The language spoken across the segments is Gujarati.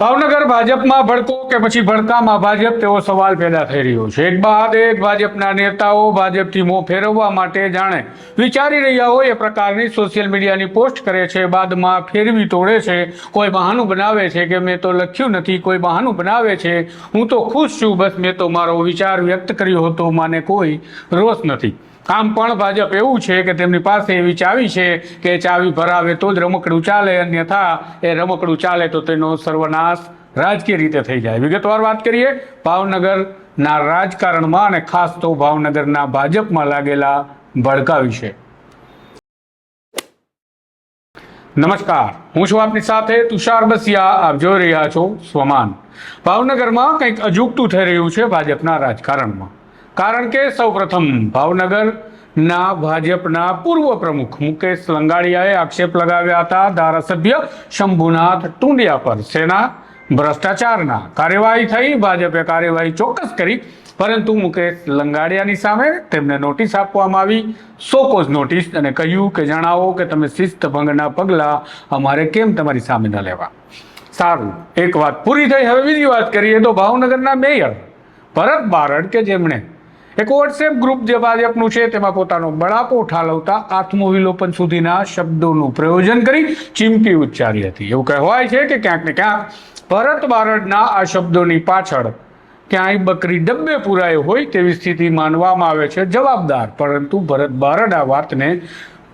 ભાવનગર ભાજપમાં ભડકો કે પછી ભડકામાં ભાજપ, તેવો સવાલ પેદા થઈ રહ્યો છે. એક બાદ એક ભાજપના નેતાઓ ભાજપથી મોં ફેરવવા માટે જાણે વિચારી રહ્યા હોય એ પ્રકારની સોશિયલ મીડિયાની પોસ્ટ કરે છે. બાદમાં ફેરવી તોડે છે. કોઈ બહાનું બનાવે છે કે મેં તો લખ્યું નથી, કોઈ બહાનું બનાવે છે. હું તો ખુશ છું. બસ મેં તો મારો વિચાર વ્યક્ત કર્યો હતો. મને કોઈ રોષ નથી. આમ પણ ભાજપ એવું છે કે તેમની પાસે એવી ચાવી છે કે ચાવી ભરાવે તો જ રમકડું ચાલે, અન્યથા એ રમકડું ચાલે તો તેનો સર્વનાશ રાજકીય રીતે થઈ જાય. વિગતવાર વાત કરીએ, ભાવનગરના રાજકારણમાં અને ખાસ તો ભાવનગરના ભાજપમાં લાગેલા ભડકા વિશે. નમસ્કાર, હું છું આપની સાથે તુષાર બસિયા, આપ જોઈ રહ્યા છો સ્વમાન. ભાવનગરમાં કંઈક અજુગતું થઈ રહ્યું છે ભાજપના રાજકારણમાં. કારણ કે સૌપ્રથમ ભાવનગરના ભાજપના પૂર્વ પ્રમુખ મુકેશ લંગાડિયાએ આક્ષેપ લગાવ્યા હતા. ધારાસભ્ય શંભુનાથ ટુંડિયા પર સેના ભ્રષ્ટાચારના કાર્યવાહી થઈ. ભાજપે કાર્યવાહી ચોક્કસ કરી, પરંતુ મુકેશ લંગાડિયાની સામે તેમને નોટિસ આપવામાં આવી. સોકોઝ નોટિસ અને કહ્યું કે, જણાવો કે તમે શિસ્ત ભંગના પગલાં અમારે કેમ તમારી સામે ન લેવા? સારું, એક વાત પૂરી થઈ. હવે બીજી વાત કરીએ તો ભાવનગરના મેયર ભરત બારડ કે જેમણે એક વોટ્સએપ ગ્રુપ જે ભાજપનું છે, તેમાં પોતાનો બળાપો ઠાલવતા આત્મવિલોપન સુધીના શબ્દોનું પ્રયોજન કરી ચીમકી ઉચ્ચારી હતી. એવું કહેવાય છે કે ક્યાંક ને ક્યાંક ભરત બારડના આ શબ્દોની પાછળ ક્યાંય બકરી ડબ્બે પુરાય હોય તેવી સ્થિતિ માનવામાં આવે છે જવાબદાર. પરંતુ ભરત બારડ આ વાતને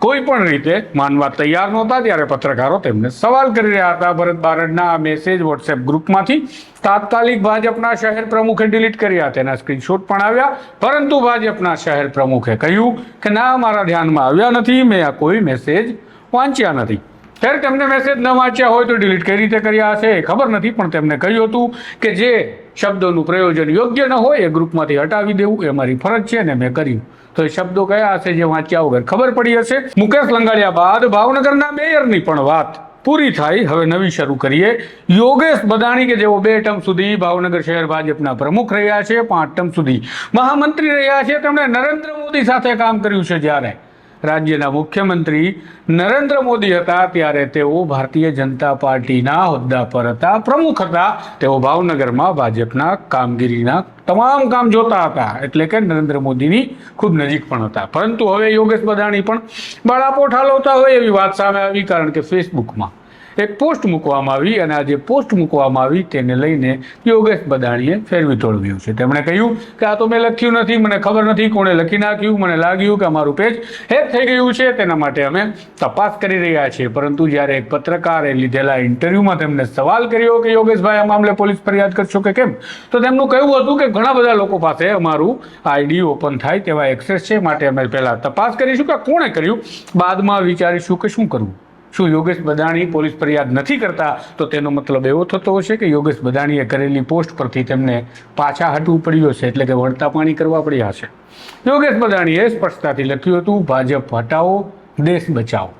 કોઈ પણ રીતે માનવા તૈયાર નહોતા ત્યારે પત્રકારો તેમને સવાલ કરી રહ્યા હતા. ભરત બારડના આ મેસેજ વોટ્સએપ ગ્રુપમાંથી તાત્કાલિક ભાજપના શહેર પ્રમુખે ડિલીટ કર્યા તેના સ્ક્રીનશોટ પણ આવ્યા. પરંતુ ભાજપના શહેર પ્રમુખે કહ્યું કે ના, મારા ધ્યાનમાં આવ્યા નથી. મેં આ કોઈ મેસેજ વાંચ્યા નથી. ખેર તેમને મેસેજ ન વાંચ્યા હોય તો ડિલીટ કઈ રીતે કર્યા હશે ખબર નથી, પણ તેમને કહ્યું હતું કે જે શબ્દોનું પ્રયોજન યોગ્ય ન હોય એ ગ્રુપમાંથી હટાવી દેવું, એ મારી ફરજ છે ને મેં કર્યું. તો એ શબ્દો કયા હશે જે વાંચ્યા વગર ખબર પડી હશે? મુકેશ લંગાડિયા બાદ ભાવનગરના મેયરની પણ વાત પૂરી થાય હવે નવી શરૂ કરીએ. યોગેશ બદાણી કે જેઓ બે ટર્મ સુધી ભાવનગર શહેર ભાજપના પ્રમુખ રહ્યા છે, પાંચ ટર્મ સુધી મહામંત્રી રહ્યા છે. તેમણે નરેન્દ્ર મોદી સાથે કામ કર્યું છે જ્યારે રાજ્યના મુખ્યમંત્રી નરેન્દ્ર મોદી હતા ત્યારે તેઓ ભારતીય જનતા પાર્ટીના હોદ્દા પર હતા. પ્રમુખ હતા. તેઓ ભાવનગરમાં ભાજપના કામગીરીના તમામ કામ જોતા હતા. એટલે કે નરેન્દ્ર મોદીની ખૂબ નજીક પણ હતા. પરંતુ હવે યોગેશ બદાણી પણ બાળાપો ઠાલવતા હોય એવી વાત સામે આવી કારણ કે ફેસબુકમાં એક પોસ્ટ મૂકવામાં આવી અને આ જે પોસ્ટ મૂકવામાં આવી તેને લઈને યોગેશ બદાણીએ ફેરવી તોડવ્યું છે. તેમણે કહ્યું કે આ તો મેં લખ્યું નથી, મને ખબર નથી કોણે લખી નાખ્યું, મને લાગ્યું કે અમારું પેજ હેક થઈ ગયું છે, તેના માટે અમે તપાસ કરી રહ્યા છીએ. પરંતુ જ્યારે એક પત્રકારે લીધેલા ઇન્ટરવ્યૂમાં તેમને સવાલ કર્યો કે યોગેશભાઈ, આ મામલે પોલીસ ફરિયાદ કરશો કે કેમ? તો તેમનું કહેવું હતું કે ઘણા બધા લોકો પાસે અમારું આઈડી ઓપન થાય તેવા એક્સેસ છે, માટે અમે પહેલાં તપાસ કરીશું કે કોણે કર્યું? બાદમાં વિચારીશું કે શું કરવું? શું યોગેશ બદાણી પોલીસ ફરિયાદ નથી કરતા? તો તેનો મતલબ એવો થતો હશે કે યોગેશ બદાણીએ કરેલી પોસ્ટ પરથી તેમને પાછા હટવું પડ્યું હશે એટલે કે વળતા પાણી કરવા પડ્યા હશે. યોગેશ બદાણીએ સ્પષ્ટતાથી લખ્યું હતું, ભાજપ હટાવો, દેશ બચાવો.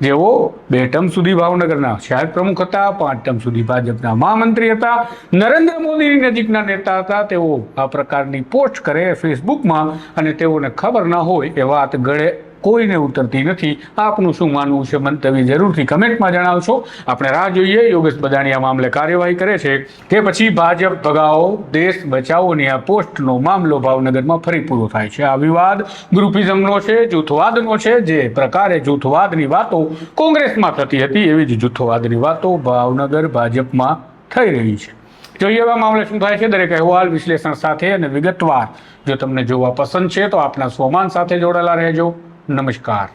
જેઓ બે ટર્મ સુધી ભાવનગરના શહેર પ્રમુખ હતા, પાંચ ટર્મ સુધી ભાજપના મહામંત્રી હતા, નરેન્દ્ર મોદીની નજીકના નેતા હતા, તેઓ આ પ્રકારની પોસ્ટ કરે ફેસબુકમાં અને તેઓને ખબર ન હોય એ વાત ગળે કોઈને ઉતરતી નથી. આપનું શું માનવું છે મંતવ્ય જરૂરથી કમેન્ટમાં જણાવશો. આપણે રાહ જોઈએ. યોગેશ બદાણી આ મામલે કાર્યવાહી કરે છે. તે પછી ભાજપ ભગાઓ દેશ બચાવોની આ પોસ્ટનો મામલો ભાવનગરમાં ફરી પૂરો થાય છે. આ વિવાદ ગ્રુપિઝમનો છે, જૂથવાદનો છે. જે પ્રકારે જૂથવાદની વાતો કોંગ્રેસમાં થતી હતી, એવી જ જૂથવાદની વાતો ભાવનગર ભાજપમાં થઈ રહી છે. જોઈએ એવા મામલે શું થાય છે. દરેક અહેવાલ વિશ્લેષણ સાથે અને વિગતવાર જો તમને જોવા પસંદ છે, તો આપના સ્વમાન સાથે જોડાયેલા રહેજો. નમસ્કાર.